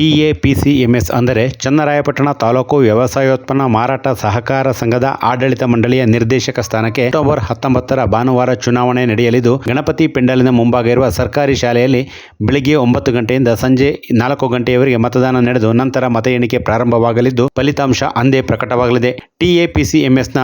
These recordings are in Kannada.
ಟಿಎಪಿಸಿಎಂಎಸ್ ಅಂದರೆ ಚನ್ನರಾಯಪಟ್ಟಣ ತಾಲೂಕು ವ್ಯವಸಾಯೋತ್ಪನ್ನ ಮಾರಾಟ ಸಹಕಾರ ಸಂಘದ ಆಡಳಿತ ಮಂಡಳಿಯ ನಿರ್ದೇಶಕ ಸ್ಥಾನಕ್ಕೆ ಅಕ್ಟೋಬರ್ ಹತ್ತೊಂಬತ್ತರ ಭಾನುವಾರ ಚುನಾವಣೆ ನಡೆಯಲಿದ್ದು, ಗಣಪತಿ ಪೆಂಡಲಿನ ಮುಂಭಾಗ ಇರುವ ಸರ್ಕಾರಿ ಶಾಲೆಯಲ್ಲಿ ಬೆಳಿಗ್ಗೆ ಒಂಬತ್ತು ಗಂಟೆಯಿಂದ ಸಂಜೆ ನಾಲ್ಕು ಗಂಟೆಯವರೆಗೆ ಮತದಾನ ನಡೆದು, ನಂತರ ಮತ ಎಣಿಕೆ ಪ್ರಾರಂಭವಾಗಲಿದ್ದು, ಫಲಿತಾಂಶ ಅಂದೇ ಪ್ರಕಟವಾಗಲಿದೆ. ಟಿಎಪಿಸಿಎಂಎಸ್ನ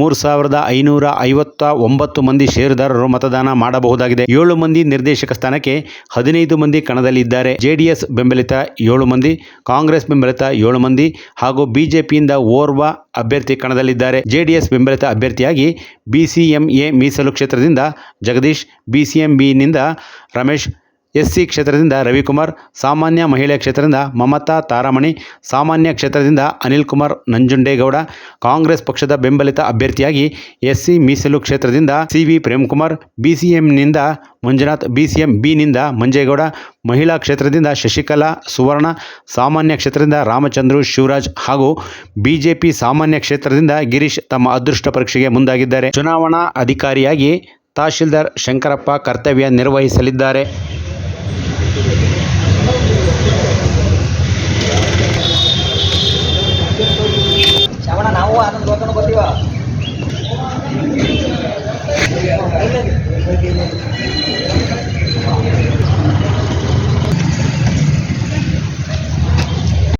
ಮೂರು ಸಾವಿರದ ಐನೂರ ಐವತ್ತ ಒಂಬತ್ತು ಮಂದಿ ಷೇರುದಾರರು ಮತದಾನ ಮಾಡಬಹುದಾಗಿದೆ. ಏಳು ಮಂದಿ ನಿರ್ದೇಶಕ ಸ್ಥಾನಕ್ಕೆ ಹದಿನೈದು ಮಂದಿ ಕಣದಲ್ಲಿದ್ದಾರೆ. ಜೆಡಿಎಸ್ ಬೆಂಬಲಿತ ಏಳು ಮಂದಿ, ಕಾಂಗ್ರೆಸ್ ಬೆಂಬಲಿತ ಏಳು ಮಂದಿ ಹಾಗೂ ಬಿಜೆಪಿಯಿಂದ ಓರ್ವ ಅಭ್ಯರ್ಥಿ ಕಣದಲ್ಲಿದ್ದಾರೆ. ಜೆಡಿಎಸ್ ಬೆಂಬಲಿತ ಅಭ್ಯರ್ಥಿಯಾಗಿ ಬಿಸಿಎಂಎ ಮೀಸಲು ಕ್ಷೇತ್ರದಿಂದ ಜಗದೀಶ್ ಬಿಸಿಎಂಬಿನಿಂದ ರಮೇಶ್ ಎಸ್ಸಿ ಕ್ಷೇತ್ರದಿಂದ ರವಿಕುಮಾರ್, ಸಾಮಾನ್ಯ ಮಹಿಳೆ ಕ್ಷೇತ್ರದಿಂದ ಮಮತಾ ತಾರಾಮಣಿ, ಸಾಮಾನ್ಯ ಕ್ಷೇತ್ರದಿಂದ ಅನಿಲ್ ಕುಮಾರ್ ನಂಜುಂಡೇಗೌಡ, ಕಾಂಗ್ರೆಸ್ ಪಕ್ಷದ ಬೆಂಬಲಿತ ಅಭ್ಯರ್ಥಿಯಾಗಿ ಎಸ್ಸಿ ಮೀಸಲು ಕ್ಷೇತ್ರದಿಂದ ಸಿ ವಿ ಪ್ರೇಮ್ಕುಮಾರ್ ಬಿಸಿಎಂನಿಂದ ಮಂಜುನಾಥ್ ಬಿಸಿಎಂ ಬಿನಿಂದ ಮಂಜೇಗೌಡ, ಮಹಿಳಾ ಕ್ಷೇತ್ರದಿಂದ ಶಶಿಕಲಾ, ಸುವರ್ಣ, ಸಾಮಾನ್ಯ ಕ್ಷೇತ್ರದಿಂದ ರಾಮಚಂದ್ರು, ಶಿವರಾಜ್ ಹಾಗೂ ಬಿಜೆಪಿ ಸಾಮಾನ್ಯ ಕ್ಷೇತ್ರದಿಂದ ಗಿರೀಶ್ ತಮ್ಮ ಅದೃಷ್ಟ ಪರೀಕ್ಷೆಗೆ ಮುಂದಾಗಿದ್ದಾರೆ. ಚುನಾವಣಾ ಅಧಿಕಾರಿಯಾಗಿ ತಹಶೀಲ್ದಾರ್ ಶಂಕರಪ್ಪ ಕರ್ತವ್ಯ ನಿರ್ವಹಿಸಲಿದ್ದಾರೆ. ಶವಣ ನಾವು ಆನಂದ್ ಗೋತನ ಬರ್ತೀವ